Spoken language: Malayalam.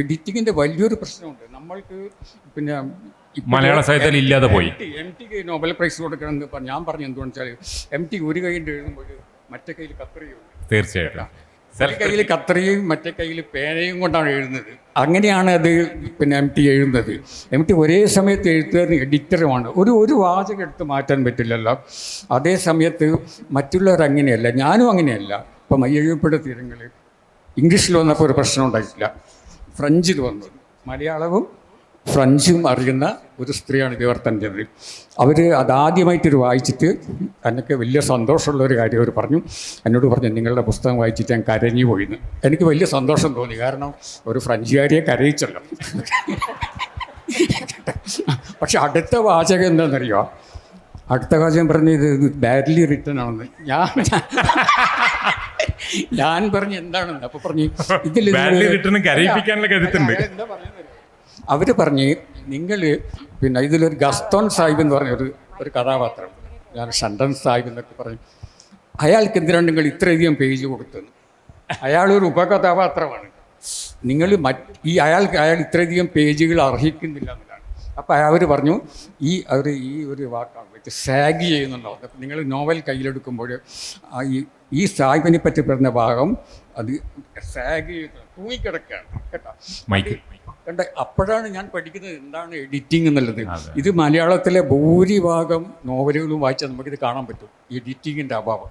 എഡിറ്റിങ്ങിന്റെ വലിയൊരു പ്രശ്നമുണ്ട്. നമ്മൾക്ക് പിന്നെ മലയാള സാഹിത്യത്തിൽ ഇല്ലാതെ പോയി. എം ടിക്ക് നോബൽ പ്രൈസ് കൊടുക്കണം എന്ന് ഞാൻ പറഞ്ഞു എന്തുകൊണ്ടെന്ന് വെച്ചാൽ എം ടി ഒരു കൈയിൽ എഴുതുമ്പോൾ മറ്റേ കയ്യിൽ കത്രിയുണ്ട് തീർച്ചയായിട്ടും. കയ്യിൽ കത്രിയും മറ്റേ കയ്യിൽ പേനയും കൊണ്ടാണ് എഴുതുന്നത്. അങ്ങനെയാണ് അത് പിന്നെ എം ടി എഴുതുന്നത്. എം ടി ഒരേ സമയത്ത് എഴുത്തുകാരൻ എഡിറ്ററുമാണ്. ഒരു ഒരു വാചകം എടുത്ത് മാറ്റാൻ പറ്റില്ലല്ലോ. അതേ സമയത്ത് മറ്റുള്ളവർ അങ്ങനെയല്ല ഞാനും അങ്ങനെയല്ല. ഇപ്പം തീരങ്ങൾ ഇംഗ്ലീഷിൽ വന്നപ്പോൾ ഒരു പ്രശ്നം ഉണ്ടായിട്ടില്ല. ഫ്രഞ്ചിൽ വന്നു. മലയാളവും ഫ്രഞ്ചും അറിയുന്ന ഒരു സ്ത്രീയാണ് വിവർത്തനം ചെയ്തത് അവർ അതാദ്യമായിട്ടൊരു വായിച്ചിട്ട് എന്നൊക്കെ വലിയ സന്തോഷമുള്ള ഒരു കാര്യം അവർ പറഞ്ഞു. എന്നോട് പറഞ്ഞു നിങ്ങളുടെ പുസ്തകം വായിച്ചിട്ട് ഞാൻ കരഞ്ഞു പോയിന്ന്. എനിക്ക് വലിയ സന്തോഷം തോന്നി. കാരണം ഒരു ഫ്രഞ്ചുകാരിയെ കരയിച്ചല്ലോ. പക്ഷെ അടുത്ത വാചകം എന്താണെന്നറിയോ? അടുത്ത വാചകം പറഞ്ഞ് ഇത് ബാഡ്ലി റിട്ടേൺ ആണെന്ന്. ഞാൻ ഞാൻ പറഞ്ഞു എന്താണ്? അപ്പൊ പറഞ്ഞു ഇതിൽ അവർ പറഞ്ഞ് നിങ്ങൾ പിന്നെ ഇതിലൊരു ഗസ്തോൺ സാഹിബ് എന്ന് പറഞ്ഞ ഒരു ഒരു കഥാപാത്രം. ഞാൻ ഷണ്ടൻ സാഹിബ് എന്നൊക്കെ പറഞ്ഞു അയാൾക്ക് എന്തിനാണ് നിങ്ങൾ ഇത്രയധികം പേജ് കൊടുത്തത്? അയാളൊരു ഉപകഥാപാത്രമാണ്. നിങ്ങൾ മറ്റ് ഈ അയാൾക്ക് അയാൾ ഇത്രയധികം പേജുകൾ അർഹിക്കുന്നില്ല അപ്പോൾ അവർ പറഞ്ഞു ഈ അവർ ഈ ഒരു വാക്കാണ് വെച്ച് സാഗ് ചെയ്യുന്നുണ്ടോ അപ്പം നിങ്ങൾ നോവൽ കയ്യിലെടുക്കുമ്പോൾ ഈ ഈ സാഹിബിനെ പറ്റി പറഞ്ഞ ഭാഗം അത് സാഗ് ചെയ്യുന്നു തൂങ്ങിക്കിടക്കുകയാണ്. കേട്ടോ? മൈക്ക്. കണ്ട? അപ്പോഴാണ് ഞാൻ പഠിക്കുന്നത് എന്താണ് എഡിറ്റിംഗ് എന്നുള്ളത്. ഇത് മലയാളത്തിലെ ഭൂരിഭാഗം നോവലുകളും വായിച്ചാൽ നമുക്കിത് കാണാൻ പറ്റും എഡിറ്റിങ്ങിന്റെ അഭാവം.